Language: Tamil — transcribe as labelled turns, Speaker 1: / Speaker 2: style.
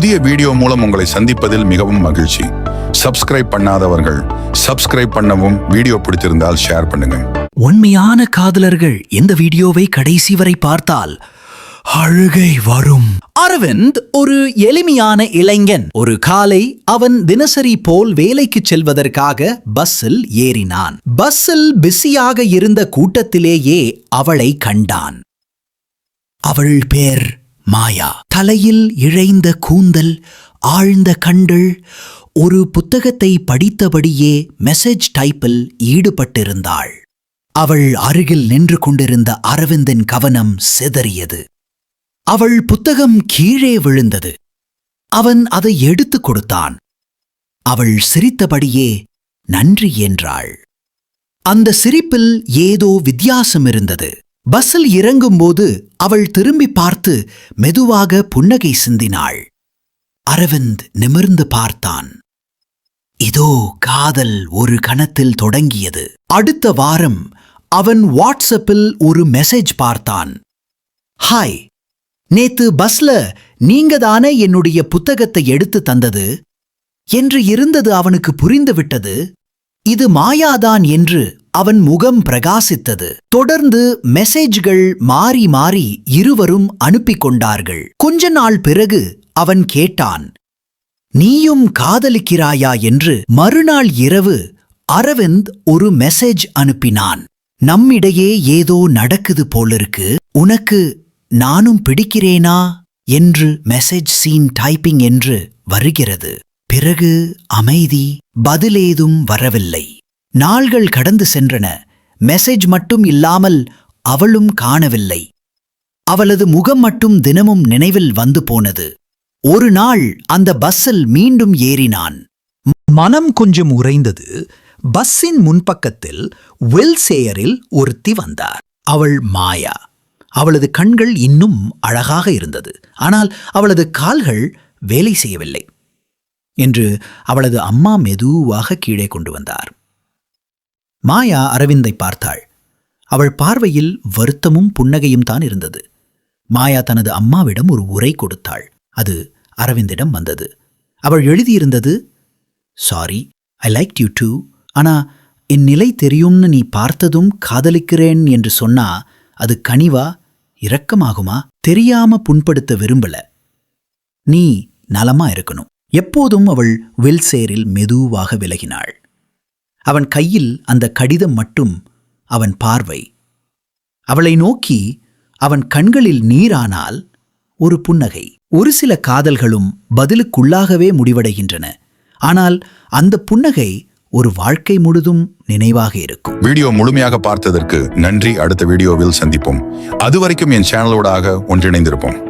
Speaker 1: புதிய வீடியோ மூலம் உங்களை சந்திப்பதில் மிகவும் மகிழ்ச்சி. சப்ஸ்கிரைப் பண்ணாதவர்கள் சப்ஸ்கிரைப் பண்ணவும் வீடியோ பிடித்திருந்தால் ஷேர் பண்ணுங்க
Speaker 2: உண்மையான காதலர்கள் இந்த வீடியோவை கடைசி வரை பார்த்தால் அழுகை வரும். அரவிந்த் ஒரு எளிமையான இளைஞன். ஒரு காலை அவன் தினசரி போல் வேலைக்கு செல்வதற்காக பஸ்ஸில் ஏறினான். பஸ்ஸில் பிஸியாக இருந்த கூட்டத்திலேயே அவளை கண்டான். அவள் பேர் மாயா. தலையில் இழைந்த கூந்தல் ஆழ்ந்த கண்கள் ஒரு புத்தகத்தை படித்தபடியே மெசேஜ் டைப்பில் ஈடுபட்டிருந்தாள். அவள் அருகில் நின்று கொண்டிருந்த அரவிந்தின் கவனம் சிதறியது. அவள் புத்தகம் கீழே விழுந்தது. அவன் அதை எடுத்துக் கொடுத்தான். அவள் சிரித்தபடியே நன்றி என்றாள். அந்த சிரிப்பில் ஏதோ வித்தியாசம் இருந்தது. பஸ்ஸில் இறங்கும்போது அவள் திரும்பி பார்த்து மெதுவாக புன்னகை சிந்தினாள். அரவிந்த் நிமிர்ந்து பார்த்தான். இதோ காதல் ஒரு கணத்தில் தொடங்கியது. அடுத்த வாரம் அவன் வாட்ஸ்அப்பில் ஒரு மெசேஜ் பார்த்தான். ஹாய் நேத்து பஸ்ல நீங்க தானே என்னுடைய புத்தகத்தை எடுத்து தந்தது? என்று இருந்தது அவனுக்கு புரிந்துவிட்டது. இது மாயாதான் என்று அவன் முகம் பிரகாசித்தது. தொடர்ந்து மெசேஜ்கள் மாறி மாறி இருவரும் அனுப்பிக் கொண்டார்கள். கொஞ்ச நாள் பிறகு அவன் கேட்டான் நீயும் காதலிக்கிறாயா? என்று மறுநாள் இரவு அரவிந்த் ஒரு மெசேஜ் அனுப்பினான் நம்மிடையே ஏதோ நடக்குது போலிருக்கு. உனக்கு நானும் பிடிக்கிறேனா? என்று மெசேஜ் சீன் டைப்பிங் என்று வருகிறது. பிறகு அமைதி பதிலேதும் வரவில்லை. நாள்கள் கடந்து சென்றன. மெசேஜ் மட்டும் இல்லாமல் அவளும் காணவில்லை. அவளது முகம் மட்டும் தினமும் நினைவில் வந்து போனது. ஒரு நாள் அந்த பஸ்ஸில் மீண்டும் ஏறினான். மனம் கொஞ்சம் உறைந்தது. பஸ்ஸின் முன்பக்கத்தில் வெல்சேயரில் ஒருத்தி வந்தார். அவள் மாயா. அவளது கண்கள் இன்னும் அழகாக இருந்தது. ஆனால் அவளது கால்கள் வேலை செய்யவில்லை. என்று அவளது அம்மா மெதுவாக கீழே கொண்டு வந்தார். மாயா அரவிந்தை பார்த்தாள். அவள் பார்வையில் வருத்தமும் புன்னகையும் தான் இருந்தது. மாயா தனது அம்மாவிடம் ஒரு உரை கொடுத்தாள். அது அரவிந்திடம் வந்தது. அவள் எழுதியிருந்தது sorry I like you too ஆனா என் நிலை தெரியும்னு நீ பார்த்ததும் காதலிக்கிறேன் என்று சொன்னா அது கனிவா இரக்கமாகுமா? தெரியாம புண்படுத்த விரும்பல. நீ நலமா இருக்கணும். எப்போதும் அவள் வில்சேரில் மெதுவாக விலகினாள். அவன் கையில் அந்த கடிதம் மட்டும் அவன் பார்வை. அவளை நோக்கி அவன் கண்களில் நீரானால் ஒரு புன்னகை. ஒரு சில காதல்களும் பதிலுக்குள்ளாகவே முடிவடைகின்றன. ஆனால் அந்த புன்னகை ஒரு வாழ்க்கை முழுதும் நினைவாக இருக்கும்.
Speaker 1: வீடியோ முழுமையாக பார்த்ததற்கு நன்றி. அடுத்த வீடியோவில் சந்திப்போம். அதுவரைக்கும் என் சேனலோடாக ஒன்றிணைந்திருப்போம்.